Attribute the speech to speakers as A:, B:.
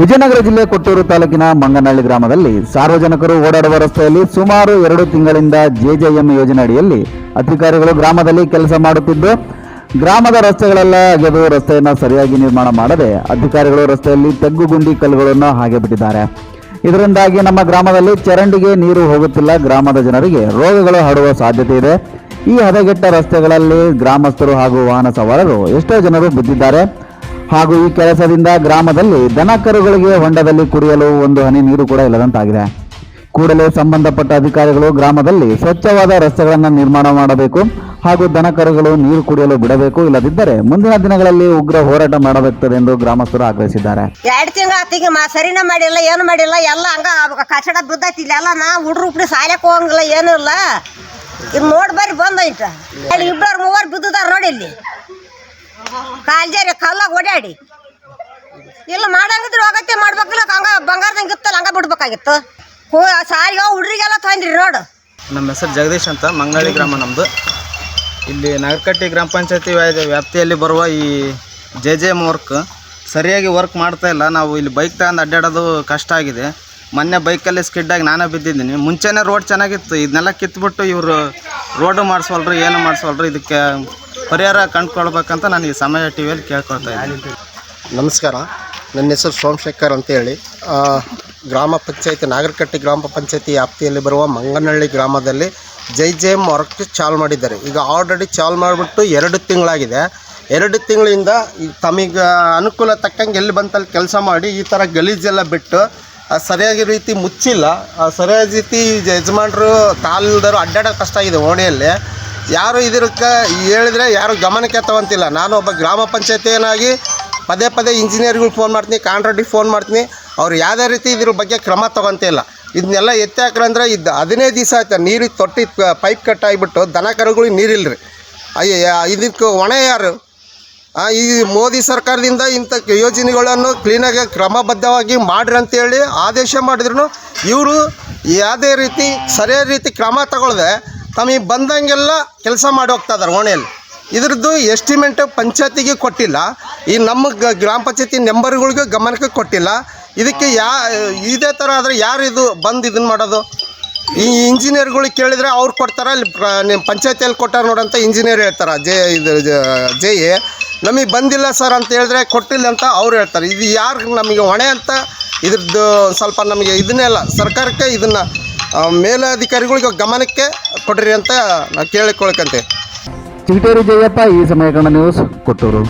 A: ವಿಜಯನಗರ ಜಿಲ್ಲೆ ಕೊಟ್ಟೂರು ತಾಲೂಕಿನ ಮಂಗನಹಳ್ಳಿ ಗ್ರಾಮದಲ್ಲಿ ಸಾರ್ವಜನಿಕರು ಓಡಾಡುವ ರಸ್ತೆಯಲ್ಲಿ ಸುಮಾರು ಎರಡು ತಿಂಗಳಿಂದ ಜೆಜೆಎಂ ಯೋಜನೆ ಅಡಿಯಲ್ಲಿ ಅಧಿಕಾರಿಗಳು ಗ್ರಾಮದಲ್ಲಿ ಕೆಲಸ ಮಾಡುತ್ತಿದ್ದು, ಗ್ರಾಮದ ರಸ್ತೆಗಳೆಲ್ಲ ಅಗೆದು ರಸ್ತೆಯನ್ನು ಸರಿಯಾಗಿ ನಿರ್ಮಾಣ ಮಾಡದೆ ಅಧಿಕಾರಿಗಳು ರಸ್ತೆಯಲ್ಲಿ ತಗ್ಗು ಗುಂಡಿ ಕಲ್ಲುಗಳನ್ನು ಹಾಗೆ ಬಿಟ್ಟಿದ್ದಾರೆ. ಇದರಿಂದಾಗಿ ನಮ್ಮ ಗ್ರಾಮದಲ್ಲಿ ಚರಂಡಿಗೆ ನೀರು ಹೋಗುತ್ತಿಲ್ಲ. ಗ್ರಾಮದ ಜನರಿಗೆ ರೋಗಗಳು ಹರಡುವ ಸಾಧ್ಯತೆ ಇದೆ. ಈ ಹದಗೆಟ್ಟ ರಸ್ತೆಗಳಲ್ಲಿ ಗ್ರಾಮಸ್ಥರು ಹಾಗೂ ವಾಹನ ಸವಾರರು ಎಷ್ಟೋ ಜನರು ಬಿದ್ದಿದ್ದಾರೆ. ಹಾಗೂ ಈ ಕೆಲಸದಿಂದ ಗ್ರಾಮದಲ್ಲಿ ದನ ಕರುಗಳಿಗೆ ಹೊಂಡದಲ್ಲಿ ಕುಡಿಯಲು ಒಂದು ಹನಿ ನೀರು ಕೂಡ ಇಲ್ಲದಂತಾಗಿದೆ. ಕೂಡಲೇ ಸಂಬಂಧಪಟ್ಟ ಅಧಿಕಾರಿಗಳು ಗ್ರಾಮದಲ್ಲಿ ಸ್ವಚ್ಛವಾದ ರಸ್ತೆಗಳನ್ನು ನಿರ್ಮಾಣ ಮಾಡಬೇಕು ಹಾಗೂ ದನ ಕರುಗಳು ನೀರು ಕುಡಿಯಲು ಬಿಡಬೇಕು. ಇಲ್ಲದಿದ್ದರೆ ಮುಂದಿನ ದಿನಗಳಲ್ಲಿ ಉಗ್ರ ಹೋರಾಟ ಮಾಡಬೇಕಾಗುತ್ತದೆ ಎಂದು ಗ್ರಾಮಸ್ಥರು ಆಗ್ರಹಿಸಿದ್ದಾರೆ.
B: ಎರಡು ತಿಂಗಳ ಆತಿಗೆ ಮಾ ಸರಿನ ಮಾಡಿಲ್ಲ, ಏನು ಮಾಡಿಲ್ಲ, ಎಲ್ಲ ಹಂಗ ಕಚಡ ಬಿದ್ದೈತಿ ಇಲ್ಲೆಲ್ಲ ನಾ ಹುಡ್ರು ಹುಡ್ರಿ ಸಾಲಕ್ಕೆ ಹೋಗಂಗಿಲ್ಲ, ಏನೂ ಇಲ್ಲ. ಇದು ನೋಡಿ ಬರ್ರಿ ಬಂದೈತೆ ಇಬ್ಬರು ಮೂವರು ಬಿದ್ದಿದಾರ ನೋಡಿ ಇಲ್ಲಿ. ಕಾಲ್ಜಾರಿ ಕಲ್ಲಾಗ ಓಡಾಡಿ. ಇಲ್ಲ ಮಾಡಂಗಿದ್ರೆ ಹೋಗತ್ತೆ, ಮಾಡ್ಬೇಕಿಲ್ಲ, ಹಂಗ ಬಂಗಾರದಂಗೆ ಇತ್ತಲ್ಲ, ಹಂಗ ಬಿಡ್ಬೇಕಾಗಿತ್ತು. ಹೋ ಸಾರಿಗೆ ಹುಡ್ರಿಗೆಲ್ಲ ತೊಂದ್ರಿ ರೋಡ್.
C: ನಮ್ಮ ಹೆಸರು ಜಗದೀಶ್ ಅಂತ, ಮಂಗಳಿ ಗ್ರಾಮ ನಮ್ಮದು ಇಲ್ಲಿ ನಗರಕಟ್ಟಿ ಗ್ರಾಮ ಪಂಚಾಯತಿ ವ್ಯಾಪ್ತಿಯಲ್ಲಿ ಬರುವ ಈ ಜೆ ಜೆ ಎಂ ವರ್ಕ್ ಸರಿಯಾಗಿ ವರ್ಕ್ ಮಾಡ್ತಾ ಇಲ್ಲ. ನಾವು ಇಲ್ಲಿ ಬೈಕ್ ತಗೊಂಡು ಅಡ್ಡಾಡೋದು ಕಷ್ಟ ಆಗಿದೆ. ಮೊನ್ನೆ ಬೈಕಲ್ಲಿ ಸ್ಕಿಡ್ಡಾಗಿ ನಾನೇ ಬಿದ್ದಿದ್ದೀನಿ. ಮುಂಚೆನೇ ರೋಡ್ ಚೆನ್ನಾಗಿತ್ತು. ಇದನ್ನೆಲ್ಲ ಕಿತ್ಬಿಟ್ಟು ಇವರು ರೋಡು ಮಾಡಿಸ್ವಲ್ರು ಏನು ಮಾಡಿಸ್ವಲ್ರು ಇದಕ್ಕೆ ಪರಿಹಾರ ಕಂಡುಕೊಳ್ಬೇಕಂತ ನಾನು ಈ ಸಮಯ ಟಿ ವಿಯಲ್ಲಿ ಕೇಳ್ಕೊಳ್ತಾ ಇದ್ದೀನಿ.
D: ನಮಸ್ಕಾರ. ನನ್ನ ಹೆಸರು ಸೋಮಶೇಖರ್ ಅಂತೇಳಿ. ಗ್ರಾಮ ಪಂಚಾಯತಿ, ನಾಗರಕಟ್ಟೆ ಗ್ರಾಮ ಪಂಚಾಯತಿ ವ್ಯಾಪ್ತಿಯಲ್ಲಿ ಬರುವ ಮಂಗನಹಳ್ಳಿ ಗ್ರಾಮದಲ್ಲಿ ಜೈ ಜೈಮ್ ವರ್ಕ್ ಚಾಲು ಮಾಡಿದ್ದಾರೆ. ಈಗ ಆಲ್ರೆಡಿ ಚಾಲು ಮಾಡಿಬಿಟ್ಟು ಎರಡು ತಿಂಗಳಾಗಿದೆ. ಎರಡು ತಿಂಗಳಿಂದ ತಮಗೆ ಅನುಕೂಲ ತಕ್ಕಂಗೆ ಎಲ್ಲಿ ಬಂತಲ್ಲಿ ಕೆಲಸ ಮಾಡಿ ಈ ಥರ ಗಲೀಜೆಲ್ಲ ಬಿಟ್ಟು ಸರಿಯಾಗಿ ರೀತಿ ಮುಚ್ಚಿಲ್ಲ. ಸರಿಯಾದ ರೀತಿ ಯಜಮಾನರು ತಾಲ್ದರು ಅಡ್ಡಾಡೋಕೆ ಕಷ್ಟ ಆಗಿದೆ ಓಣಿಯಲ್ಲಿ. ಯಾರು ಇದಕ್ಕೆ ಹೇಳಿದ್ರೆ ಯಾರು ಗಮನಕ್ಕೆ ತಗೊಂತಿಲ್ಲ ನಾನು ಒಬ್ಬ ಗ್ರಾಮ ಪಂಚಾಯತಿಯನ್ನಾಗಿ ಪದೇ ಪದೇ ಇಂಜಿನಿಯರ್ಗಳು ಫೋನ್ ಮಾಡ್ತೀನಿ ಕಾಂಟ್ರಾಕ್ಟಿಗೆ ಫೋನ್ ಮಾಡ್ತೀನಿ. ಅವ್ರು ಯಾವುದೇ ರೀತಿ ಇದ್ರ ಬಗ್ಗೆ ಕ್ರಮ ತಗೊಂತಿಲ್ಲ ಇದನ್ನೆಲ್ಲ ಎತ್ತಿ ಹಾಕ್ರಂದ್ರೆ ಇದು ಹದಿನೈದು ದಿವಸ ಆಯ್ತು ನೀರು ತೊಟ್ಟಿ ಪೈಪ್ ಕಟ್ ಆಗಿಬಿಟ್ಟು ದನ ಕರುಗಳಿಗೆ ನೀರಿಲ್ಲ ರೀ ಅಯ್ಯ ಇದಕ್ಕೆ ಒಣ ಯಾರು? ಈ ಮೋದಿ ಸರ್ಕಾರದಿಂದ ಇಂಥ ಯೋಜನೆಗಳನ್ನು ಕ್ಲೀನಾಗಿ ಕ್ರಮಬದ್ಧವಾಗಿ ಮಾಡ್ರಿ ಅಂತೇಳಿ ಆದೇಶ ಮಾಡಿದ್ರು. ಇವರು ಯಾವುದೇ ರೀತಿ, ಸರಿಯಾದ ರೀತಿ ಕ್ರಮ ತಗೊಳ್ದೆ ತಮಗೆ ಬಂದಂಗೆಲ್ಲ ಕೆಲಸ ಮಾಡಿ ಹೋಗ್ತಾ ಇದಾರೆ ಓಣೆಯಲ್ಲಿ. ಇದ್ರದ್ದು ಎಸ್ಟಿಮೇಟ್ ಪಂಚಾಯತಿಗೆ ಕೊಟ್ಟಿಲ್ಲ. ಈ ನಮ್ಮ ಗ್ರಾಮ ಪಂಚಾಯತಿ ನೆಂಬರ್ಗಳಿಗೂ ಗಮನಕ್ಕೆ ಕೊಟ್ಟಿಲ್ಲ. ಇದಕ್ಕೆ ಯಾ, ಇದೇ ಥರ ಆದರೆ ಯಾರು ಇದು ಬಂದು ಇದನ್ನು ಮಾಡೋದು? ಈ ಇಂಜಿನಿಯರ್ಗಳಿಗೆ ಕೇಳಿದರೆ ಅವ್ರು ಕೊಡ್ತಾರೆ, ಅಲ್ಲಿ ನಿಮ್ಮ ಪಂಚಾಯತಿಯಲ್ಲಿ ಕೊಟ್ಟಾರ ನೋಡಂತ ಇಂಜಿನಿಯರ್ ಹೇಳ್ತಾರೆ, ಜೆ, ಇದು ಜೆ ಎ. ನಮಗೆ ಬಂದಿಲ್ಲ ಸರ್ ಅಂತ ಹೇಳಿದ್ರೆ ಕೊಟ್ಟಿಲ್ಲ ಅಂತ ಅವ್ರು ಹೇಳ್ತಾರೆ. ಇದು ಯಾರು ನಮಗೆ ಹೊಣೆ ಅಂತ ಇದ್ರದ್ದು ಸ್ವಲ್ಪ ನಮಗೆ ಇದನ್ನೇ ಅಲ್ಲ, ಸರ್ಕಾರಕ್ಕೆ ಇದನ್ನು ಮೇಲಧಿಕಾರಿಗಳಿಗೆ ಗಮನಕ್ಕೆ ಕೊಡ್ರಿ ಅಂತ ನಾವು ಕೇಳಿಕೊಳ್ಕಂತೆ
A: ಚಿಗಟೇರಿ ಜಯಪ್ಪ ಈ ಸಮಯ ಕನ್ನಡ ನ್ಯೂಸ್ ಕೊಟ್ಟೂರು